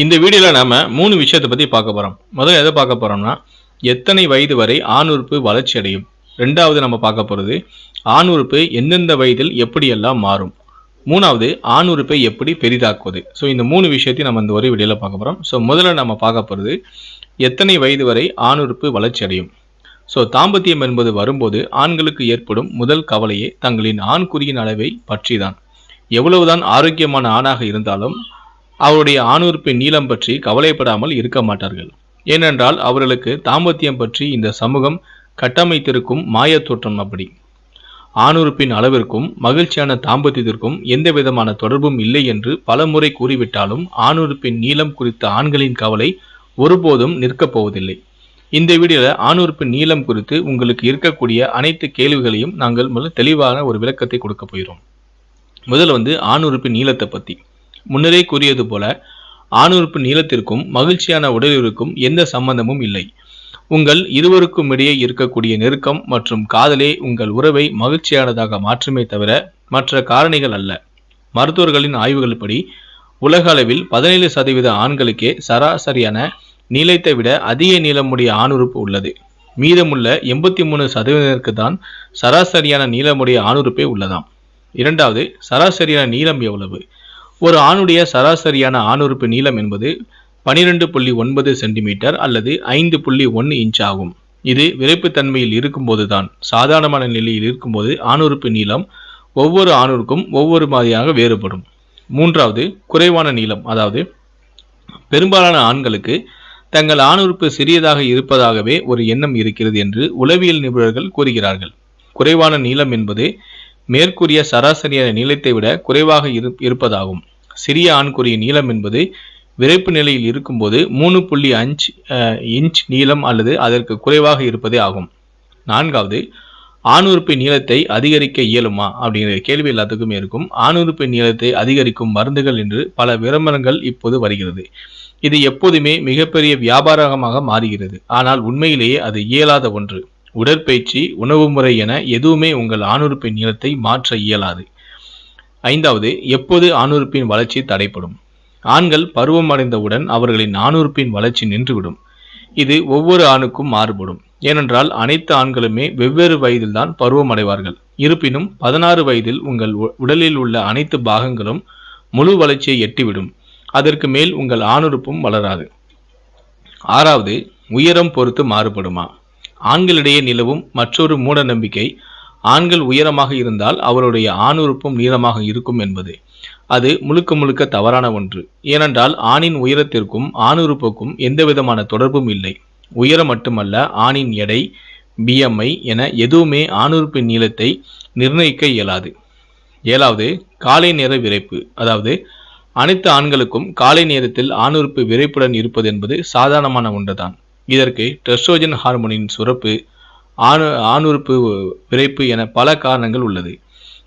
இந்த வீடியோவில் நாம மூணு விஷயத்தை பற்றி பார்க்க போகிறோம் முதல்ல எதை பார்க்க போகிறோம்னா எத்தனை வயது வரை ஆண் உறுப்பு வளர்ச்சி அடையும்? ரெண்டாவது நம்ம பார்க்க போகிறது ஆண் உறுப்பு எந்தெந்த வயதில் எப்படியெல்லாம் மாறும்? மூணாவது ஆண் உறுப்பை எப்படி பெரிதாக்குவது? ஸோ இந்த மூணு விஷயத்தையும் நம்ம இந்த ஒரே வீடியோவில் பார்க்க போகிறோம் ஸோ முதல்ல நம்ம பார்க்க போகிறது எத்தனை வயது வரை ஆண் உறுப்பு வளர்ச்சி அடையும்? ஸோ தாம்பத்தியம் என்பது வரும்போது ஆண்களுக்கு ஏற்படும் முதல் கவலையே தங்களின் ஆண் குறியின் அளவை பற்றிதான். எவ்வளவுதான் ஆரோக்கியமான ஆணாக இருந்தாலும் அவருடைய ஆணுறுப்பின் நீளம் பற்றி கவலைப்படாமல் இருக்க மாட்டார்கள். ஏனென்றால் அவர்களுக்கு தாம்பத்தியம் பற்றி இந்த சமூகம் கட்டமைத்திருக்கும் மாயத் தோற்றம் அப்படி. ஆணுறுப்பின் அளவிற்கும் மகிழ்ச்சியான தாம்பத்தியத்திற்கும் எந்த விதமான தொடர்பும் இல்லை என்று பலமுறை கூறிவிட்டாலும் ஆணுறுப்பின் நீளம் குறித்த ஆண்களின் கவலை ஒருபோதும் நிற்கப் போவதில்லை. இந்த வீடியோவில் ஆணுறுப்பின் நீளம் குறித்து உங்களுக்கு இருக்கக்கூடிய அனைத்து கேள்விகளையும் நாங்கள் முதல்ல தெளிவான ஒரு விளக்கத்தை கொடுக்க போகிறோம். முதல்ல வந்து ஆணுறுப்பின் நீளத்தை பற்றி முன்னரே கூறியது போல ஆணுறுப்பு நீளத்திற்கும் மகிழ்ச்சியான உடலிற்கும் எந்த சம்பந்தமும் இல்லை. உங்கள் இருவருக்கும் இடையே இருக்கக்கூடிய நெருக்கம் மற்றும் காதலே உங்கள் உறவை மகிழ்ச்சியானதாக மாற்றுமே தவிர மற்ற காரணிகள் அல்ல. மருத்துவர்களின் ஆய்வுகள்படி உலக அளவில் பதினேழு சதவீத ஆண்களுக்கே சராசரியான நீளத்தை விட அதிக நீளமுடைய ஆணுறுப்பு உள்ளது. மீதமுள்ள எண்பத்தி மூணு சதவீதத்திற்கு தான் சராசரியான நீளமுடைய ஆணுறுப்பே உள்ளதாம். இரண்டாவது சராசரியான நீளம் எவ்வளவு? ஒரு ஆணுடைய சராசரியான ஆணுறுப்பு நீளம் என்பது பனிரெண்டு புள்ளி ஒன்பது சென்டிமீட்டர் அல்லது ஐந்து புள்ளி ஒன்று இன்ச் ஆகும். இது விரைப்புத்தன்மையில் இருக்கும்போது தான் சாதாரணமான நிலையில் இருக்கும்போது ஆணுறுப்பு நீளம் ஒவ்வொரு ஆணுக்கும் ஒவ்வொரு மாதிரியாக வேறுபடும். மூன்றாவது குறைவான நீளம் அதாவது பெரும்பாலான ஆண்களுக்கு தங்கள் ஆணுறுப்பு சிறியதாக இருப்பதாகவே ஒரு எண்ணம் இருக்கிறது என்று உளவியல் நிபுணர்கள் கூறுகிறார்கள். குறைவான நீளம் என்பது மேற்கூறிய சராசரியான நீளத்தை விட குறைவாக இரு இருப்பதாகும். சிறிய ஆண்குறிய நீளம் என்பது விரைப்பு நிலையில் இருக்கும்போது மூணு புள்ளி அஞ்சு இன்ச் நீளம் அல்லது அதற்கு குறைவாக இருப்பதே ஆகும். நான்காவது ஆணுறுப்பை நீளத்தை அதிகரிக்க இயலுமா? அப்படிங்கிற கேள்வி எல்லாத்துக்குமே இருக்கும். ஆணுறுப்பு நீளத்தை அதிகரிக்கும் மருந்துகள் என்று பல விளம்பரங்கள் இப்போது வருகிறது. இது எப்போதுமே மிகப்பெரிய வியாபாரமாக மாறுகிறது. ஆனால் உண்மையிலேயே அது இயலாத ஒன்று. உடற்பயிற்சி உணவு முறை என எதுவுமே உங்கள் ஆணுறுப்பின் நீளத்தை மாற்ற இயலாது. ஐந்தாவது எப்போது ஆணுறுப்பின் வளர்ச்சி தடைப்படும் ஆண்கள் பருவம் அடைந்தவுடன் அவர்களின் ஆணுறுப்பின் வளர்ச்சி நின்றுவிடும். இது ஒவ்வொரு ஆணுக்கும் மாறுபடும். ஏனென்றால் அனைத்து ஆண்களுமே வெவ்வேறு வயதில்தான் பருவம் அடைவார்கள். இருப்பினும் பதினாறு வயதில் உங்கள் உடலில் உள்ள அனைத்து பாகங்களும் முழு வளர்ச்சியை எட்டிவிடும். அதற்கு மேல் உங்கள் ஆணுறுப்பும் வளராது. ஆறாவது உயரம் பொறுத்து மாறுபடுமா? ஆண்களிடையே நிலவும் மற்றொரு மூட நம்பிக்கை ஆண்கள் உயரமாக இருந்தால் அவருடைய ஆணுறுப்பும் நீளமாக இருக்கும் என்பது. அது முழுக்க முழுக்க தவறான ஒன்று. ஏனென்றால் ஆணின் உயரத்திற்கும் ஆணுறுப்புக்கும் எந்தவிதமான தொடர்பும் இல்லை. உயரம் மட்டுமல்ல ஆணின் எடை பிஎம்ஐ என எதுவுமே ஆணுறுப்பின் நீளத்தை நிர்ணயிக்க இயலாது. ஏழாவது காலை நேர விரைப்பு அதாவது அனைத்து ஆண்களுக்கும் காலை நேரத்தில் ஆணுறுப்பு விரைப்புடன் இருப்பது என்பது சாதாரணமான ஒன்றுதான். இதற்கு டெஸ்ட்ரோஜன் ஹார்மோனின் சுரப்பு ஆணு ஆணுறுப்பு விரைப்பு என பல காரணங்கள் உள்ளது.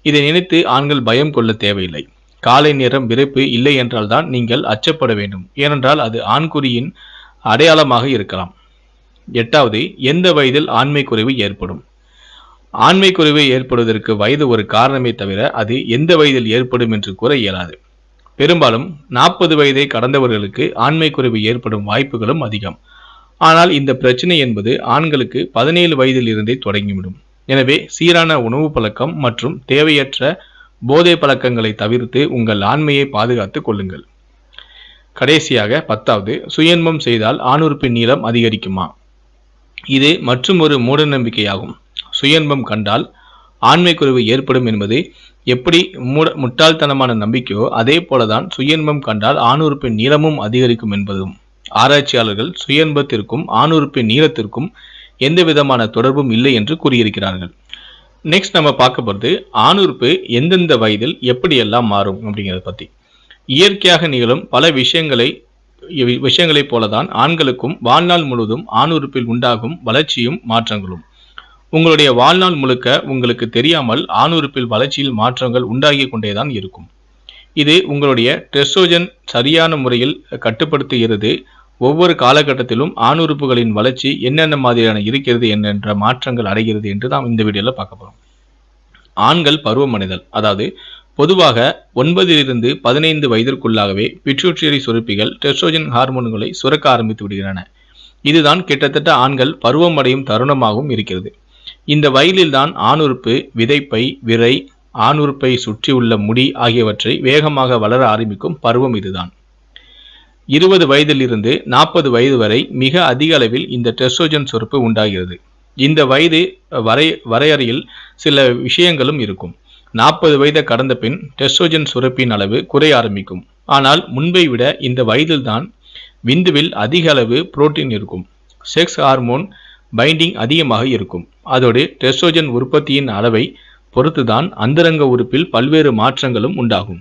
இதை நினைத்து ஆண்கள் பயம் கொள்ள தேவையில்லை. காலை நேரம் விரைப்பு இல்லை என்றால்தான் நீங்கள் அச்சப்பட வேண்டும். ஏனென்றால் அது ஆண்குறியின் அடையாளமாக இருக்கலாம். எட்டாவது எந்த வயதில் ஆண்மை குறைவு ஏற்படும்? ஆண்மை குறைவு ஏற்படுவதற்கு வயது ஒரு காரணமே தவிர அது எந்த வயதில் ஏற்படும் என்று கூற இயலாது. பெரும்பாலும் நாற்பது வயதை கடந்தவர்களுக்கு ஆண்மை குறைவு ஏற்படும் வாய்ப்புகளும் அதிகம். ஆனால் இந்த பிரச்சனை என்பது ஆண்களுக்கு பதினேழு வயதிலிருந்தே தொடங்கிவிடும். எனவே சீரான உணவு பழக்கம் மற்றும் தேவையற்ற போதை பழக்கங்களை தவிர்த்து உங்கள் ஆண்மையை பாதுகாத்துக் கொள்ளுங்கள். கடைசியாக பத்தாவது சுயன்பம் செய்தால் ஆணுறுப்பின் நீளம் அதிகரிக்குமா? இது மற்றும் ஒரு மூடநம்பிக்கையாகும். சுயன்பம் கண்டால் ஆண்மை குறைவு ஏற்படும் என்பது எப்படி மூட முட்டாள்தனமான நம்பிக்கையோ அதே போலதான் சுயன்பம் கண்டால் ஆணுறுப்பின் நீளமும் அதிகரிக்கும் என்பதும். ஆராய்ச்சியாளர்கள் சுயன்பத்திற்கும் ஆணுறுப்பின் நீளத்திற்கும் எந்த விதமான தொடர்பும் இல்லை என்று கூறியிருக்கிறார்கள். நெக்ஸ்ட் நம்ம பார்க்க போகிறது ஆணுறுப்பு எந்தெந்த வயதில் எப்படியெல்லாம் மாறும் அப்படிங்கிறத பற்றி இயற்கையாக நிகழும் பல விஷயங்களை விஷயங்களைப் போலதான் ஆண்களுக்கும் வாழ்நாள் முழுவதும் ஆணுறுப்பில் உண்டாகும் வளர்ச்சியும் மாற்றங்களும். உங்களுடைய வாழ்நாள் முழுக்க உங்களுக்கு தெரியாமல் ஆணுறுப்பில் வளர்ச்சியில் மாற்றங்கள் உண்டாகி கொண்டேதான் இருக்கும். இது உங்களுடைய டெஸ்ட்ரோஜன் சரியான முறையில் கட்டுப்படுத்துகிறது ஒவ்வொரு காலகட்டத்திலும் ஆணுறுப்புகளின் வளர்ச்சி என்னென்ன மாதிரியான இருக்கிறது என்னென்ற மாற்றங்கள் அடைகிறது என்று நாம் இந்த வீடியோவில் பார்க்க போகிறோம் ஆண்கள் பருவமடைதல் அதாவது பொதுவாக ஒன்பதிலிருந்து பதினைந்து வயதிற்குள்ளாகவே பிட்யூட்டரி சுரப்பிகள் டெஸ்ட்ரோஜன் ஹார்மோன்களை சுரக்க ஆரம்பித்து விடுகின்றன. இதுதான் கிட்டத்தட்ட ஆண்கள் பருவமடையும் தருணமாகவும் இருக்கிறது. இந்த வயலில்தான் ஆணுறுப்பு விதைப்பை விரை ஆணுறுப்பை சுற்றியுள்ள முடி ஆகியவற்றை வேகமாக வளர ஆரம்பிக்கும் பருவம் இதுதான். இருபது வயதிலிருந்து நாற்பது வயது வரை மிக அதிக அளவில் இந்த டெஸ்ட்ரோஜன் சுரப்பு உண்டாகிறது. இந்த வயது வரை வரையறையில் சில விஷயங்களும் இருக்கும். நாற்பது வயதை கடந்த பின் டெஸ்ட்ரோஜன் சுரப்பின் அளவு குறைய ஆரம்பிக்கும். ஆனால் முன்பை விட இந்த வயதில்தான் விந்துவில் அதிக அளவு புரோட்டீன் இருக்கும். செக்ஸ் ஹார்மோன் பைண்டிங் அதிகமாக இருக்கும். அதோடு டெஸ்ட்ரோஜன் உற்பத்தியின் அளவை பொறுத்துதான் அந்தரங்க உறுப்பில் பல்வேறு மாற்றங்களும் உண்டாகும்.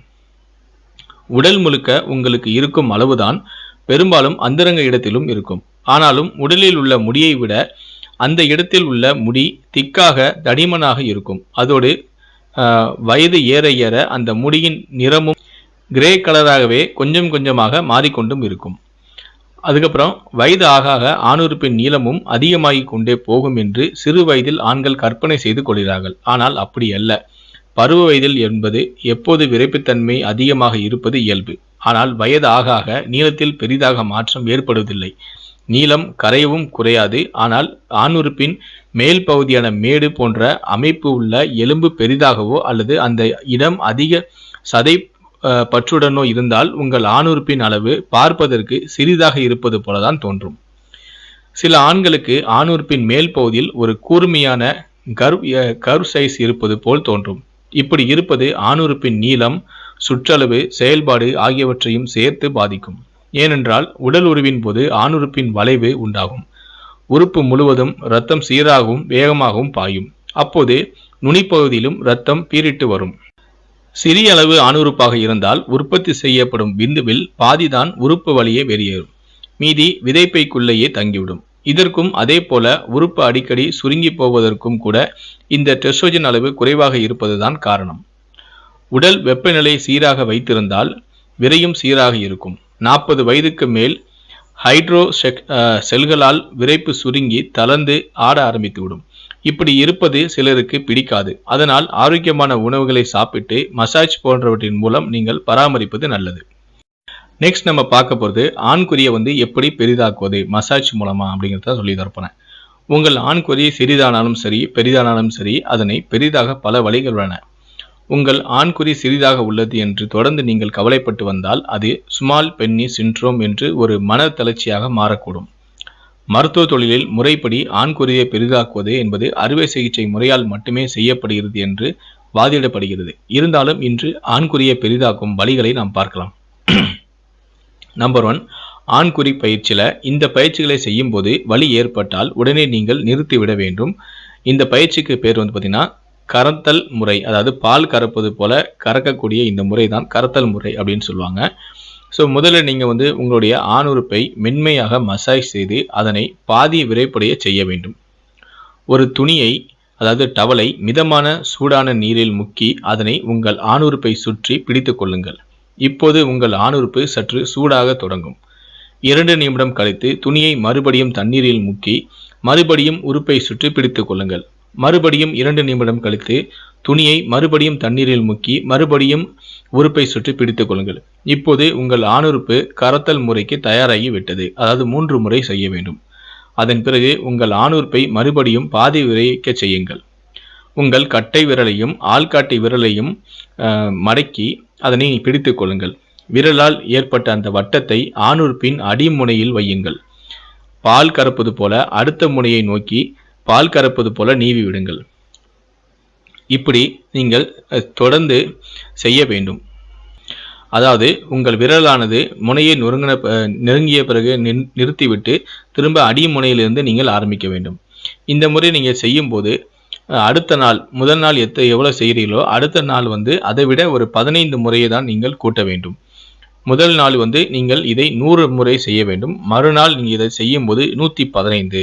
உடல் முழுக்க உங்களுக்கு இருக்கும் அளவுதான் பெரும்பாலும் அந்தரங்க இடத்திலும் இருக்கும். ஆனாலும் உடலில் உள்ள முடியை விட அந்த இடத்தில் உள்ள முடி திக்காக தடிமனாக இருக்கும். அதோடு வயது ஏற ஏற அந்த முடியின் நிறமும் கிரே கலராகவே கொஞ்சம் கொஞ்சமாக மாறிக்கொண்டும் இருக்கும். அதுக்கப்புறம் வயது ஆக ஆக ஆணுறுப்பின் நீளமும் அதிகமாகிக் கொண்டே போகும் என்று சிறு வயதில் ஆண்கள் கற்பனை செய்து கொள்கிறார்கள். ஆனால் அப்படி அல்ல. பருவ வயதில் என்பது எப்போது விரைப்புத்தன்மை அதிகமாக இருப்பது இயல்பு. ஆனால் வயது ஆக ஆக நீளத்தில் பெரிதாக மாற்றம் ஏற்படுவதில்லை. நீளம் கரையவும் குறையாது. ஆனால் ஆணுறுப்பின் மேல் பகுதியான மேடு போன்ற அமைப்பு உள்ள எலும்பு பெரிதாகவோ அல்லது அந்த இடம் அதிக சதை பற்றுடனோ இருந்தால் உங்கள் ஆணுறுப்பின் அளவு பார்ப்பதற்கு சிறிதாக இருப்பது போலதான் தோன்றும். சில ஆண்களுக்கு ஆணுறுப்பின் மேல் பகுதியில் ஒரு கூர்மையான கர்வ் கர்வ் சைஸ் இருப்பது போல் தோன்றும். இப்படி இருப்பது ஆணுறுப்பின் நீளம் சுற்றளவு செயல்பாடு ஆகியவற்றையும் சேர்த்து பாதிக்கும். ஏனென்றால் உடல் உருவின் போது ஆணுறுப்பின் வளைவு உண்டாகும். உறுப்பு முழுவதும் இரத்தம் சீராகவும் வேகமாகவும் பாயும். அப்போது நுனிப்பகுதியிலும் இரத்தம் பீரிட்டு வரும். சிறிய அளவு ஆணுறுப்பாக இருந்தால் உற்பத்தி செய்யப்படும் விந்துவில் பாதிதான் உறுப்பு வழியே வெளியேறும். மீதி விதைப்பைக்குள்ளேயே தங்கிவிடும். இதற்கும் அதே போல உறுப்பு அடிக்கடி சுருங்கி போவதற்கும் கூட இந்த டெஸ்ட்ரோஜன் அளவு குறைவாக இருப்பதுதான் காரணம். உடல் வெப்பநிலை சீராக வைத்திருந்தால் விரையும் சீராக இருக்கும். நாற்பது வயதுக்கு மேல் ஹைட்ரோ செக் செல்களால் விரைப்பு சுருங்கி தளர்ந்து ஆட ஆரம்பித்துவிடும். இப்படி இருப்பது சிலருக்கு பிடிக்காது. அதனால் ஆரோக்கியமான உணவுகளை சாப்பிட்டு மசாஜ் போன்றவற்றின் மூலம் நீங்கள் பராமரிப்பது நல்லது. நெக்ஸ்ட் நம்ம பார்க்க போகிறது ஆண்குறியை வந்து எப்படி பெரிதாக்குவது? மசாஜ் மூலமாக அப்படிங்கிறத சொல்லி தரப்போனேன் உங்கள் ஆண்குறி சிறிதானாலும் சரி பெரிதானாலும் சரி அதனை பெரிதாக பல வழிகள் உள்ளன. உங்கள் ஆண்குறி சிறிதாக உள்ளது என்று தொடர்ந்து நீங்கள் கவலைப்பட்டு வந்தால் அது ஸ்மால் பென்னி சின்ட்ரோம் என்று ஒரு மன தளர்ச்சியாக மாறக்கூடும். மருத்துவ தொழிலில் முறைப்படி ஆண்குறியை பெரிதாக்குவது என்பது அறுவை சிகிச்சை முறையால் மட்டுமே செய்யப்படுகிறது என்று வாதிடப்படுகிறது. இருந்தாலும் இன்று ஆண்குறியை பெரிதாக்கும் வழிகளை நாம் பார்க்கலாம். நம்பர் ஒன் ஆண்குறி பயிற்சியில் இந்த பயிற்சிகளை செய்யும்போது வலி ஏற்பட்டால் உடனே நீங்கள் நிறுத்திவிட வேண்டும். இந்த பயிற்சிக்கு பேர் வந்து பார்த்தீங்கன்னா கறத்தல் முறை அதாவது பால் கறப்பது போல கறக்கக்கூடிய இந்த முறை தான் கறத்தல் முறை அப்படின்னு சொல்லுவாங்க. ஸோ முதல்ல நீங்கள் வந்து உங்களுடைய ஆணுறுப்பை மென்மையாக மசாஜ் செய்து அதனை பாதி விரைப்படைய செய்ய வேண்டும். ஒரு துணியை அதாவது டவலை மிதமான சூடான நீரில் முக்கி அதனை உங்கள் ஆணுறுப்பை சுற்றி பிடித்து கொள்ளுங்கள். இப்போது உங்கள் ஆணுறுப்பு சற்று சூடாக தொடங்கும். இரண்டு நிமிடம் கழித்து துணியை மறுபடியும் தண்ணீரில் முக்கி மறுபடியும் உறுப்பை சுற்றி பிடித்து கொள்ளுங்கள். மறுபடியும் இரண்டு நிமிடம் கழித்து துணியை மறுபடியும் தண்ணீரில் முக்கி மறுபடியும் உறுப்பை சுற்றி பிடித்து கொள்ளுங்கள். இப்போது உங்கள் ஆணுறுப்பு கரத்தல் முறைக்கு தயாராகி விட்டது. அதாவது மூன்று முறை செய்ய வேண்டும். அதன் பிறகு உங்கள் ஆணுறுப்பை மறுபடியும் பாதி விரைக்க செய்யுங்கள். உங்கள் கட்டை விரலையும் ஆள்காட்டி விரலையும் அஹ், மடக்கி அதனை பிடித்துக் கொள்ளுங்கள். விரலால் ஏற்பட்ட அந்த வட்டத்தை ஆணுறுப்பின் அடிமுனையில் வையுங்கள். பால் கறப்பது போல அடுத்த முனையை நோக்கி பால் கறப்பது போல நீவி விடுங்கள். இப்படி நீங்கள் தொடர்ந்து செய்ய வேண்டும். அதாவது உங்கள் விரலானது முனையை நொறுங்கின நெருங்கிய பிறகு நின்- நிறுத்திவிட்டு திரும்ப அடி முனையிலிருந்து நீங்கள் ஆரம்பிக்க வேண்டும். இந்த முறை நீங்கள் செய்யும்போது அடுத்த நாள் முதல் நாள் எத்த எவ்வளோ செய்கிறீங்களோ அடுத்த நாள் வந்து அதை விட ஒரு பதினைந்து முறையை தான் நீங்கள் கூட்ட வேண்டும். முதல் நாள் வந்து நீங்கள் இதை நூறு முறை செய்ய வேண்டும். மறுநாள் நீங்கள் இதை செய்யும்போது நூற்றி பதினைந்து.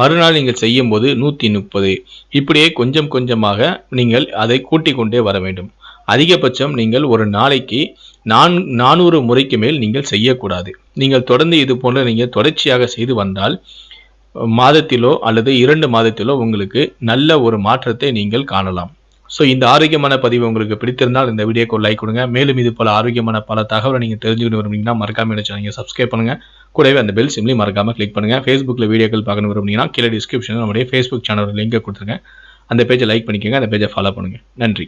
மறுநாள் நீங்கள் செய்யும்போது நூற்றி முப்பது. இப்படியே கொஞ்சம் கொஞ்சமாக நீங்கள் அதை கூட்டிக் கொண்டே வர வேண்டும். அதிகபட்சம் நீங்கள் ஒரு நாளைக்கு நான் நானூறு முறைக்கு மேல் நீங்கள் செய்யக்கூடாது. நீங்கள் தொடர்ந்து இது போன்ற நீங்கள் தொடர்ச்சியாக செய்து வந்தால் மாதத்திலோ அல்லது இரண்டு மாதத்திலோ உங்களுக்கு நல்ல ஒரு மாற்றத்தை நீங்கள் காணலாம். ஸோ இந்த ஆரோக்கியமான பதிவு உங்களுக்கு பிடித்திருந்தால் இந்த வீடியோக்கு ஒரு லைக் கொடுங்க. மேலும் இது போல ஆரோக்கியமான பல தகவலை நீங்கள் தெரிஞ்சுக்கணும் விரும்புனீங்கன்னா மறக்காம என்ன சேனல் சப்ஸ்கிரைப் பண்ணுங்க. கூடவே அந்த பெல் சிம்லி மறக்காம கிளிக் பண்ணுங்க. ஃபேஸ்புக்கில் வீடியோக்கள் பார்க்கணும் விரும்புனீங்கன்னா கீழே டிஸ்கிரிப்ஷனில் நம்முடைய ஃபேஸ்புக் சேனல் லிங்கை கொடுத்துருங்க. அந்த பேஜை லைக் பண்ணிக்கோங்க. அந்த பேஜை ஃபாலோ பண்ணுங்க. நன்றி.